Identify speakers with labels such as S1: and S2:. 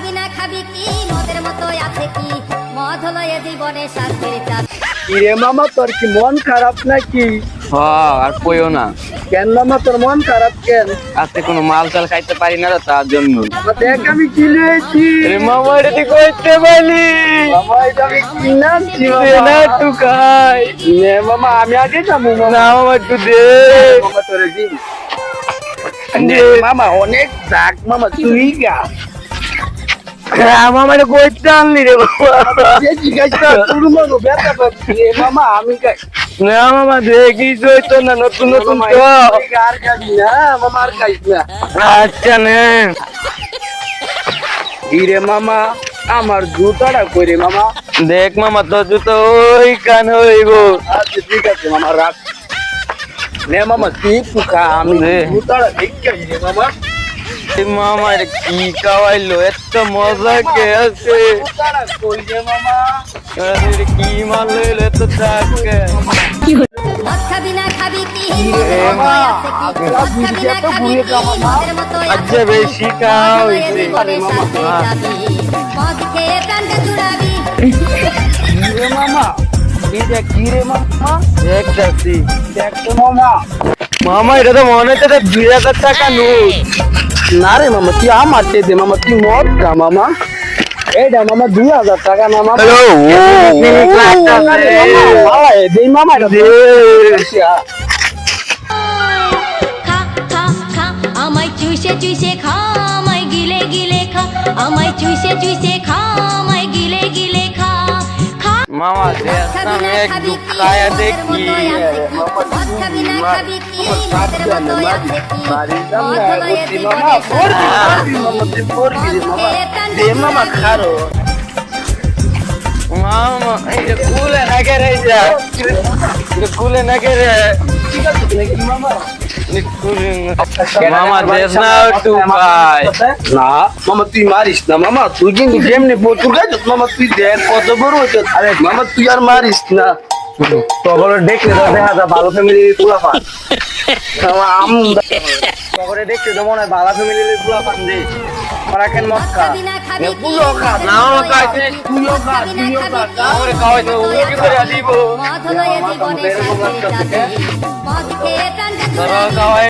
S1: খাবি না খাবি কি? মদের মতো আছে কি? মদ হলো এ জীবনে শান্তির চাপ।
S2: কিরে মামা তোর কি মন খারাপ নাকি?
S3: হ আর কইও না।
S2: কেন মামা তোর মন খারাপ কেন?
S3: আজকে কোনো মাল চাল খাইতে পারি না তার জন্য।
S2: দেখ আমি কি লিয়েছি
S3: রে মামা এটা তুই কইতে পারি
S2: মামা এটা আমি কি নামছি
S3: দে না একটু খাই।
S2: নে মামা আমি আগে যাব মামা।
S3: না মামা একটু দে।
S2: মামা তোরে দিন মামা অনেক ডাক মামা তুই গা।
S3: হ্যাঁ, কইতে আনলি রে
S2: মামা আমি গাই
S3: না মামা দেখিস তো না নতুন নতুন তো।
S2: আর খাবি না মামা আর খাইস না।
S3: আচ্ছা নে
S2: মামা আমার জুতাটা করে মামা।
S3: দেখ মামা তোর জুতো ওই কান হইব।
S2: আচ্ছা ঠিক আছে মামা রাখ। নে মামা তুই আমি। জুতাটা দেখে মামা।
S3: এই মামা এটা কি খাওয়াইলো? এত মজা কে আছে কি মাল লইলো এত টাকা
S1: মদ খাবি না খাবি কি
S2: এ
S1: মদের মতো
S2: মা,
S1: আছে কি
S2: আগে
S1: মদ খাবি না
S2: বুঝি এত
S1: খাবি
S2: বুড়ি
S1: কি মদের মতো আছে
S3: আচ্ছা বেশি খাওয়া
S2: মামা। এটা মামা
S3: এটা তো মনে হচ্ছে দুই হাজার টাকা নোট।
S2: না রে মামা তুই আমার চেয়ে দে মামা তুই মদ খা মামা। এইটা মামা দুই হাজার টাকা না মামা দেই মামা এটা দে
S4: খা খা খা আমায় চুষে চুষে খা আমায় গিলে গিলে খা আমায় চুষে চুষে খা।
S3: মামা
S1: না
S3: এক দুঃখ
S1: কি
S3: খায়া
S1: মদের
S3: দেখি
S2: মামা। খারো
S3: মামা এই যে কুলে না কে রে যা কুলে না কে রে মামা দেশ না একটু ভাই
S2: না মামা তুই মারিস না মামা তুই কিন্তু যেমনি প্রচুর গাছ মামা তুই দেখ কত বড় হচ্ছে আরে মামা তুই আর মারিস না। তখন দেখলে তো দেখা যায় ভালো ফ্যামিলি পুরা পান তখন দেখতে তো মনে হয় ভালো ফ্যামিলি পুরা পান যে। ওরা কেন মদ খা?
S1: না খাবি কি?
S2: তুইও খা
S3: মামা
S2: তুইও খা তুইও খা
S3: আমারে খাওয়াইছে ও কি করে দিব
S1: এ জীবনে চাবি। মদ খেয়ে Pero
S3: kawai.